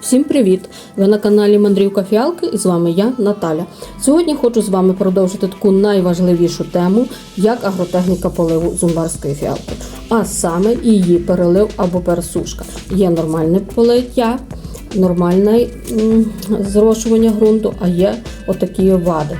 Всім привіт! Ви на каналі Мандрівка Фіалки і з вами я, Наталя. Сьогодні хочу з вами продовжити таку найважливішу тему, як агротехніка поливу зумбарської фіалки, а саме її перелив або пересушка. Є нормальне полиття, нормальне зрошування ґрунту, а є отакі вади.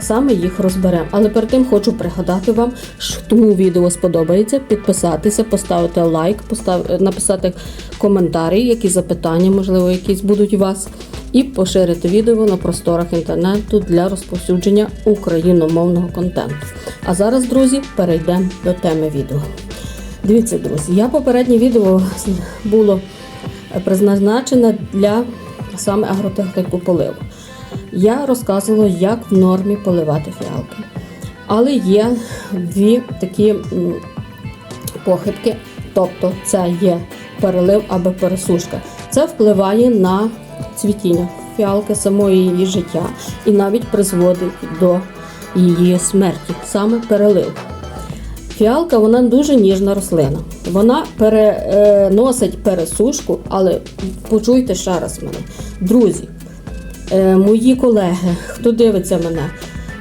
Саме їх розберемо. Але перед тим хочу пригадати вам, що тому відео сподобається, підписатися, поставити лайк, постав... написати коментарі, які запитання, можливо, якісь будуть у вас, і поширити відео на просторах інтернету для розповсюдження україномовного контенту. А зараз, друзі, перейдемо до теми відео. Дивіться, друзі, я попереднє відео було призначене для саме агротехніку поливу. Я розказувала, як в нормі поливати фіалки. Але є дві такі похибки, тобто це є перелив або пересушка. Це впливає на цвітіння фіалки, самої її життя і навіть призводить до її смерті, саме перелив. Фіалка вона дуже ніжна рослина. Вона переносить пересушку, але почуйте ще раз мене. Друзі, е, мої колеги, хто дивиться мене,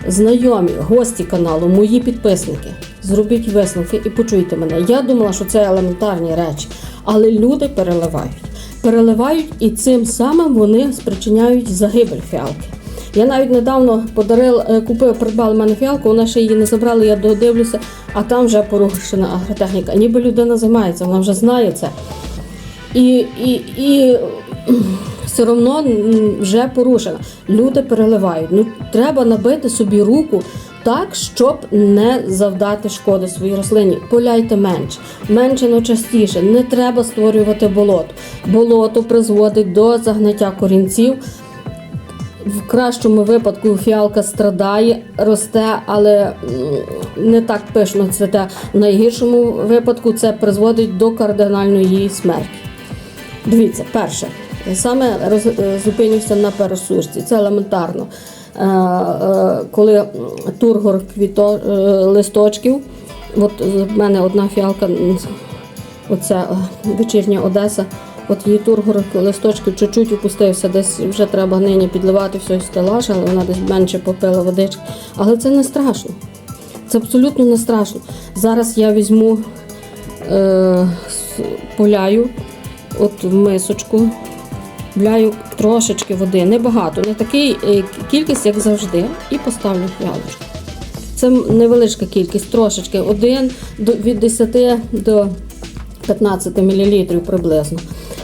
знайомі, гості каналу, мої підписники. Зробіть висновки і почуйте мене. Я думала, що це елементарні речі, але люди переливають. Переливають і цим самим вони спричиняють загибель фіалки. Я навіть недавно подарила, е, купив, придбала мене фіалку, вона ще її не забрала, я додивлюся, а там вже порушена агротехніка. Ніби людина займається, вона вже знає це. І, і, і все одно вже порушена. Люди переливають. Ну, треба набити собі руку так, щоб не завдати шкоди своїй рослині. Поляйте менше, менше, но частіше. Не треба створювати болото. Болото призводить до загниття корінців. В кращому випадку фіалка страдає, росте, але не так пишно цвете. В найгіршому випадку це призводить до кардинальної її смерті. Дивіться, перше, саме роз, е, зупинюся на пересушці. Це елементарно. Е, е, коли тургор квіто, листочків, от в мене одна фіалка, оця вечірня Одеса, от її тургор листочків чуть-чуть опустився, десь вже треба нині підливати все стелаж, але вона десь менше попила водички. Але це не страшно. Це абсолютно не страшно. Зараз я візьму е, поляю от в мисочку, вляю трошечки води, небагато, не такий е, кількість, як завжди, і поставлю фіалочку. Це невеличка кількість, трошечки, один до, від 10 до 15 мл приблизно.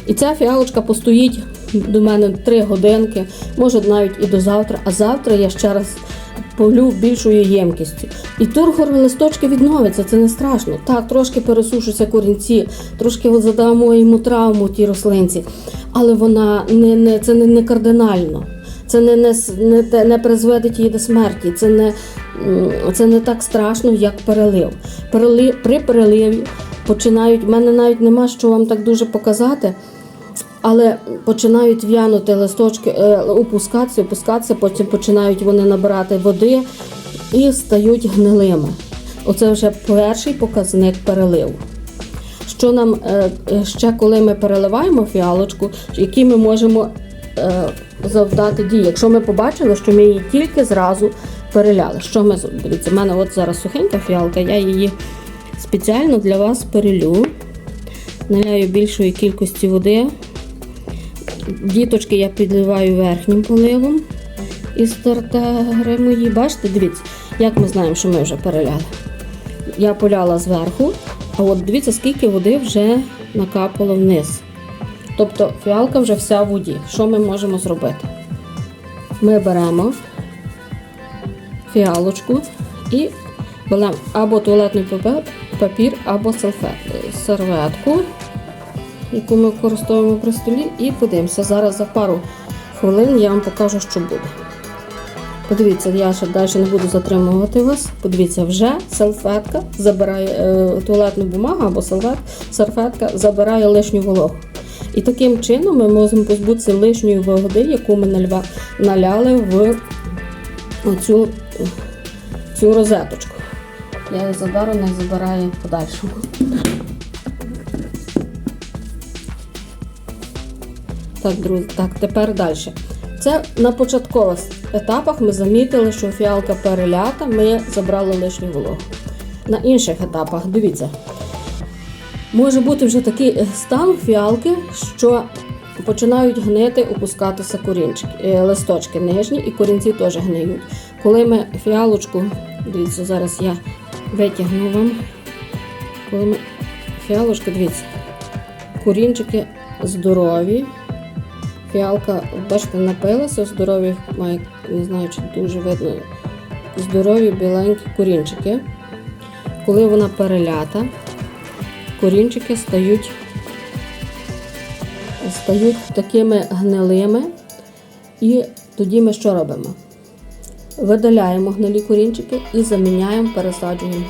І ця фіалочка постоїть до мене 3 годинки, може навіть і до завтра, а завтра я ще раз полю більшою ємкістю. І тургор листочки відновиться, це не страшно. Так, трошки пересушуться корінці, трошки задамо йому травму тій рослинці, але вона не, не, це не, не кардинально. Це не, не, не, не призведить її до смерті. Це не, це не так страшно, як перелив. Перели, при переливі починають, в мене навіть нема що вам так дуже показати, але починають в'янути листочки, е, опускатися, опускатися, потім починають вони набирати води і стають гнилими. Оце вже перший показник переливу. Що нам е, е, ще коли ми переливаємо фіалочку, які ми можемо завдати дії? Якщо ми побачили, що ми її тільки зразу переляли. Що ми? Дивіться, в мене от зараз сухенька фіалка, я її спеціально для вас перелю. Наляю більшої кількості води. Діточки я підливаю верхнім поливом із тартари мої. Бачите, дивіться, як ми знаємо, що ми вже переляли. Я поляла зверху, а от дивіться, скільки води вже накапало вниз. Тобто фіалка вже вся в воді. Що ми можемо зробити? Ми беремо фіалочку і беремо або туалетний папір, або серветку, яку ми використовуємо при столі, і подивимося. Зараз за пару хвилин я вам покажу, що буде. Подивіться, я ще далі не буду затримувати вас. Подивіться, вже салфетка забирає е, туалетну бумагу або салфет, салфетка забирає лишню вологу. І таким чином ми можемо позбутися лишньої води, яку ми наляли в оцю цю розеточку. Я її заберу, не забираю подальшому. Так, друзі, так, тепер далі. Це на початкових етапах ми замітили, що фіалка перелята, ми забрали лишню вологу. На інших етапах, дивіться, може бути вже такий е, стан фіалки, що починають гнити, опускатися корінчики, е, листочки нижні і корінці теж гниють. Коли ми фіалочку, дивіться, зараз я витягну вам, коли ми фіалочка, дивіться, корінчики здорові. Фіалка, бачите, напилася, здорові, має, не знаю, чи дуже видно, здорові біленькі корінчики. Коли вона перелята, корінчики стають, стають такими гнилими. І тоді ми що робимо? Видаляємо гнилі корінчики і заміняємо, пересаджуємо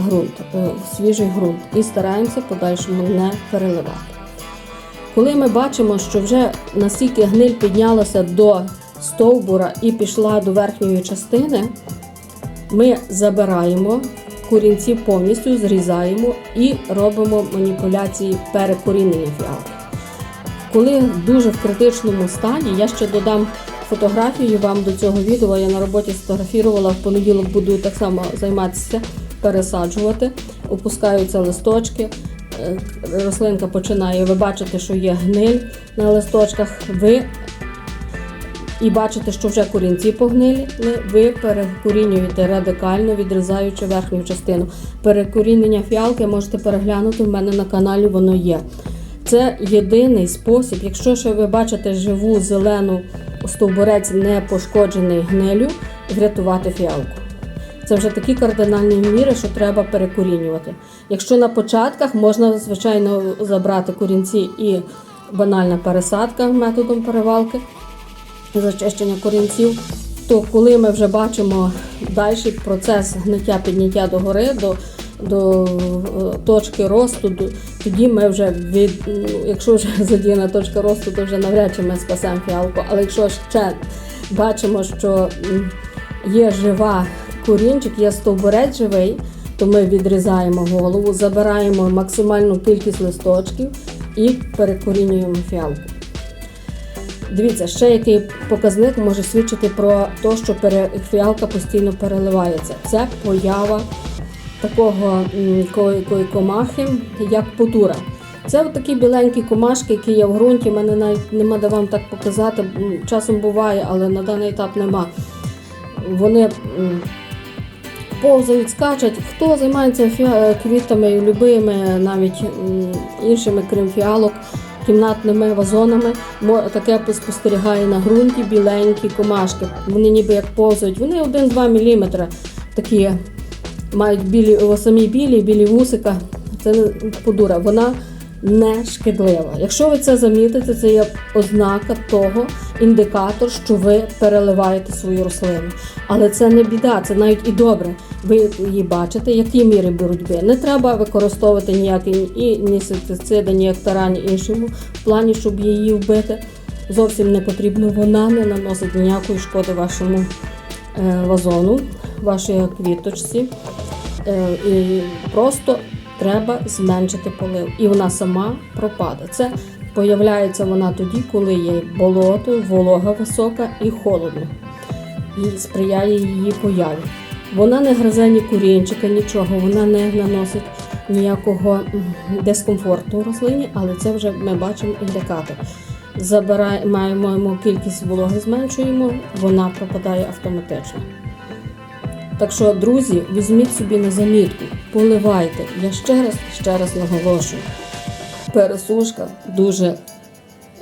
ґрунт, е, свіжий ґрунт і стараємося подальшому не переливати. Коли ми бачимо, що вже настільки гниль піднялася до стовбура і пішла до верхньої частини, ми забираємо корінці повністю, зрізаємо і робимо маніпуляції перекорінення фіалки. Коли дуже в критичному стані, я ще додам фотографію вам до цього відео. Я на роботі сфотографувала, в понеділок буду так само займатися, пересаджувати, опускаються листочки. Е, Рослинка починає, ви бачите, що є гниль на листочках. Ви і бачите, що вже корінці погнилі, ви перекорінюєте радикально, відрізаючи верхню частину. Перекорінення фіалки можете переглянути в мене на каналі, воно є. Це єдиний спосіб, якщо ще ви бачите живу зелену стовбурець не пошкоджений гнилю, врятувати фіалку. Це вже такі кардинальні міри, що треба перекорінювати. Якщо на початках можна, звичайно, забрати корінці і банальна пересадка методом перевалки, зачищення корінців, то коли ми вже бачимо далі процес гниття підняття до гори, до, до е, точки росту, тоді ми вже від, ну, якщо вже задіяна точка росту, то вже навряд чи ми спасемо фіалку. Але якщо ще бачимо, що є жива корінчик, є стовбурець живий, то ми відрізаємо голову, забираємо максимальну кількість листочків і перекорінюємо фіалку. Дивіться, ще який показник може свідчити про те, що фіалка постійно переливається. Це поява такого комахи, як потура. Це такі біленькі комашки, які є в ґрунті. Мене навіть нема де вам так показати. Часом буває, але на даний етап нема. Вони повзають, скачуть. Хто займається квітами, любими, навіть іншими, крім фіалок, кімнатними вазонами, таке спостерігає на ґрунті біленькі комашки. Вони ніби як повзають. Вони 1-2 мм такі мають білі, самі білі, білі вусика. Це подура. Вона не шкідлива. Якщо ви це замітите, це є ознака того, індикатор, що ви переливаєте свою рослину. Але це не біда, це навіть і добре. Ви її бачите, які міри боротьби. Не треба використовувати ніякі і ні інсектициди, ні ектора, ні іншому в плані, щоб її вбити. Зовсім не потрібно, вона не наносить ніякої шкоди вашому е, вазону, вашій квіточці. Е, і просто треба зменшити полив. І вона сама пропаде. Це появляється вона тоді, коли є болото, волога висока і холодно. І сприяє її появі. Вона не гризе ні корінчика, нічого, вона не наносить ніякого дискомфорту рослині, але це вже ми бачимо індикатор. Забираємо, кількість вологи, зменшуємо, вона пропадає автоматично. Так що, друзі, візьміть собі на замітку, поливайте. Я ще раз ще раз наголошую. Пересушка дуже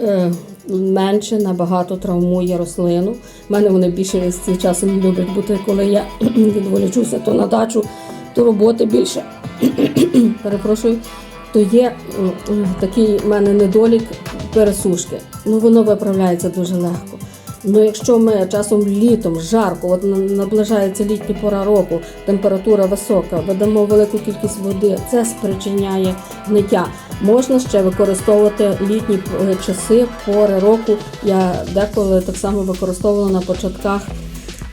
е, менше набагато травмує рослину. У мене вони більше листі часом люблять бути, коли я відволічуся то на дачу, то роботи більше. Перепрошую, то є такий в мене недолік пересушки. Ну воно виправляється дуже легко. Ну, якщо ми часом літом жарко, от наближається літня пора року, температура висока, видамо велику кількість води, це спричиняє гниття. Можна ще використовувати літні е, часи, пори року. Я деколи так само використовувала на початках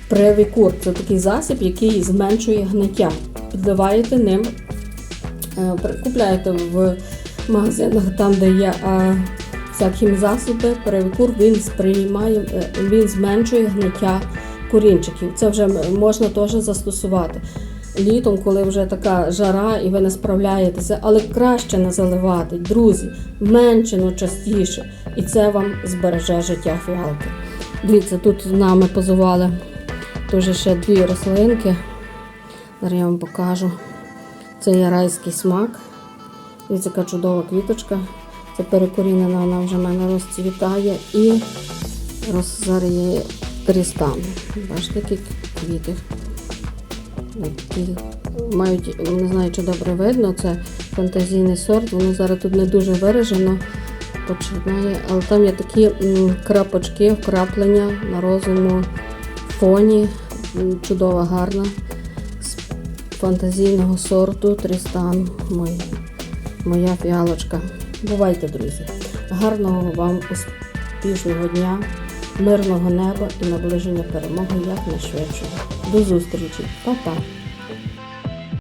Превікур. Це такий засіб, який зменшує гниття. Підливаєте ним, е, купляєте в магазинах там, де є а, всякі засоби, перекур він сприймає, е, він зменшує гниття корінчиків. Це вже можна теж застосувати. Літом, коли вже така жара і ви не справляєтеся, але краще не заливати. Друзі, менше, но частіше. І це вам збереже життя фіалки. Дивіться, тут з нами позували теж ще дві рослинки. Зараз я вам покажу. Це є райський смак. Дивіться, яка чудова квіточка. Це перекорінена, вона вже в мене розцвітає. І роз... зараз. Бачите, які квіти. Такі мають, не знаю, чи добре видно, це фантазійний сорт, воно зараз тут не дуже виражено. Починає, але там є такі крапочки, вкраплення на розовому фоні. Чудова, гарна. З фантазійного сорту Трістан. Мой, моя фіалочка. Бувайте, друзі. Гарного вам успішного дня, мирного неба і наближення перемоги якнайшвидшого. До зустрічі, Па-па!